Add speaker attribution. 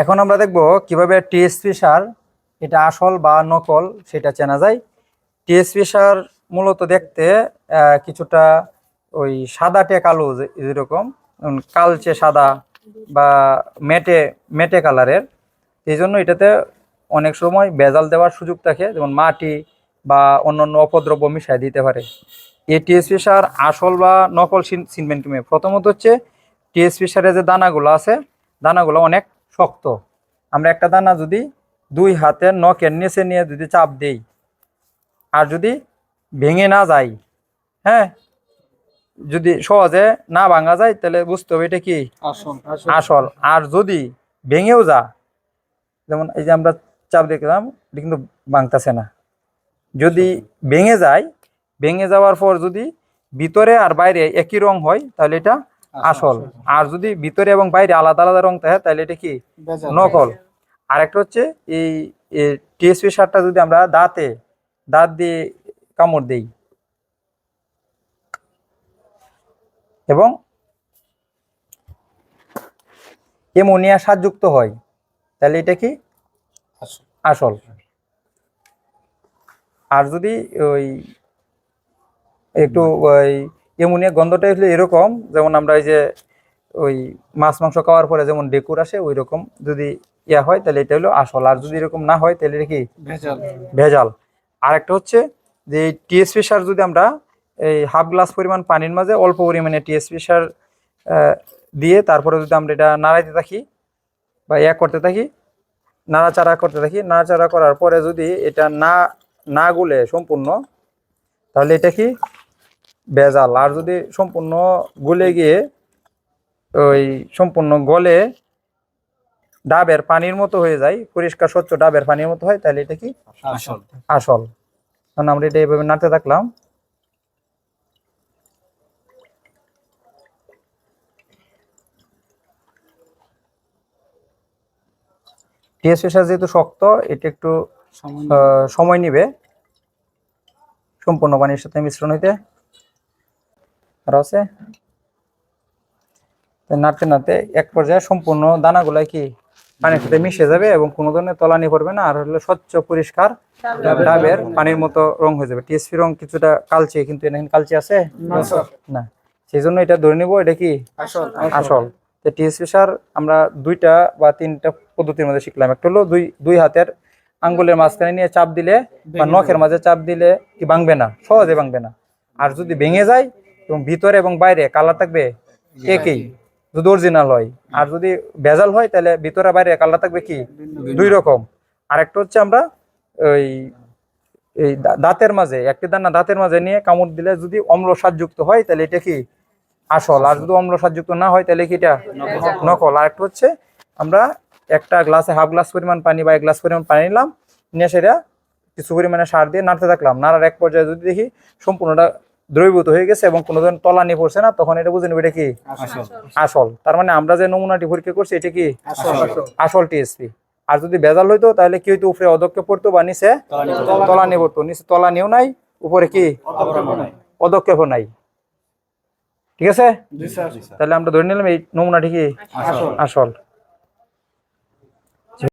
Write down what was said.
Speaker 1: এখন আমরা দেখব কীভাবে টিএসপি সার এটা আসল বা নকল সেটা চেনা যায়। টিএসপি সার মূলত দেখতে কিছুটা ওই সাদাটে কালো যেরকম কালচে সাদা বা মেটে মেটে কালারের। এই জন্য এটাতে অনেক সময় ভেজাল দেওয়ার সুযোগ থাকে, যেমন মাটি বা অন্যান্য অপদ্রব্য মিশাই দিতে পারে। এই টিএসপি সার আসল বা নকল চিন- চিনবেন তুমি প্রথমত হচ্ছে টিএসপি সারের যে দানাগুলো আছে, দানাগুলো অনেক শক্ত। আমরা একটা দানা যদি দুই হাতের নখের নিচে নিয়ে যদি চাপ দেই আর যদি ভেঙে না যায় হ্যাঁ যদি সহজে না ভাঙা যায় তাহলে বুঝতে হবে এটা কি?
Speaker 2: আসল।
Speaker 1: আসল। আর যদি ভেঙেও যা যেমন এই যে আমরা চাপ দেখলাম এটা কিন্তু ভাঙতেছে না। যদি ভেঙে যায় ভেঙে যাওয়ার পর যদি ভিতরে আর বাইরে একই রং হয় তাহলে এটা আসল আর যদি ভিতরে এবং বাইরে আলাদা আলাদা রং থাকে তাহলে এটা কি? নকল। আর একটা হচ্ছে এই টিএসপি সারটা যদি আমরা দাঁতে দাঁত দিয়ে কামড় দেই। এবং এমোনিয়া সারযুক্ত হয় তাহলে এটা কি?
Speaker 2: আসল।
Speaker 1: আসল। আর যদি ওই একটু ওই এমোনিয়া গন্ধটা হলো এরকম যেমন আমরা এই যে ওই মাছ মাংস খাওয়ার পরে যেমন ডেকুর আসে ওই রকম যদি ইয়া হয় তাহলে এটা হলো আসল। আর যদি এরকম না হয় তাহলে কি?
Speaker 2: ভেজাল।
Speaker 1: ভেজাল। আর একটা হচ্ছে যে টিএসপি সার যদি আমরা এই হাফ গ্লাস পরিমাণ পানির মাঝে অল্প পরিমাণে টিএসপি সার দিয়ে তারপরে যদি আমরা এটা নাড়াইতে থাকি বা ইয়া করতে থাকি নাড়াচাড়া করতে থাকি নাড়াচাড়া করার পরে যদি এটা না না গুলে সম্পূর্ণ তাহলে এটা কি? ভেজাল আর যদি সম্পূর্ণ গলে গিয়ে ওই সম্পূর্ণ গলে ডাবের পানির মতো হয়ে যায় পরিষ্কার স্বচ্ছ ডাবের পানির মতো হয় তাহলে এটা কি?
Speaker 2: আসল।
Speaker 1: আসল। কারণ আমরা এটা এইভাবে নাড়তে থাকলাম। যেহেতু শক্ত এটা একটু সময় নিবে। সম্পূর্ণ পানির সাথে মিশ্রণ হইতে। আর আছে? নাড়তে নাড়তে এক পর্যায়ে সম্পূর্ণ দানাগুলাই কি পানির সাথে মিশে যাবে এবং কোনো ধরনের তলানি পড়বে না আর হলো স্বচ্ছ পরিষ্কার ডাবের পানির মতো রং হয়ে যাবে। টিএসপি রং কিছুটা কালচে কিন্তু এখানে কালচে আছে?
Speaker 2: না,
Speaker 1: সেই জন্য এটা ধরে নিব এটা কি?
Speaker 2: আসল।
Speaker 1: আসল। তো টিএসপি সার আমরা দুইটা বা তিনটা পদ্ধতির মধ্যে শিখলাম। একটা হলো দুই দুই হাতের আঙ্গুলের মাঝখানে নিয়ে চাপ দিলে বা নখের মাঝে চাপ দিলে কি ভাঙবে না? সহজে ভাঙবে না। আর যদি ভেঙে যায় এবং ভিতরে এবং বাইরে কালার থাকবে একই যদি অরিজিনাল হয়। আর যদি ভেজাল হয় তাহলে ভিতরে বাইরে কালার থাকবে কি? দুই রকম। আর একটা হচ্ছে আমরা ওই এই দাঁতের মাঝে একটি দানা দাঁতের মাঝে নিয়ে কামড় দিলে যদি অম্ল স্বাদযুক্ত হয় তাহলে এটা কি? আসল। আর যদি অম্ল স্বাদযুক্ত না হয় তাহলে কি এটা? নকল। আর একটা হচ্ছে আমরা একটা গ্লাসে হাফ গ্লাস পরিমাণ পানি বা এক গ্লাস পরিমাণ পানি নিলাম নিয়ে সেটা কিছু পরিমাণে সার দিয়ে নাড়তে থাকলাম। নাড়ার এক পর্যায়ে যদি দেখি সম্পূর্ণটা দ্রবীভূত হয়ে গেছে এবং কোনো ধরনের তলানি পড়ছে না তখন এটা বুঝে নেবে এটা কি?
Speaker 2: আসল।
Speaker 1: তার মানে আমরা যে নমুনাটি পরীক্ষা করছি এটা কি?
Speaker 2: আসল।
Speaker 1: টিএসপি আর যদি ভেজাল হইতো তাহলে কি হইতো? উপরে অদক্ষে পড়তো বা নিচে তলানি পড়তো। নিচে তলানিও নাই উপরে কি? পদক্ষেপও নাই। ঠিক আছে? তাহলে আমরা ধরে নিলাম এই নমুনাটি কি? আসল।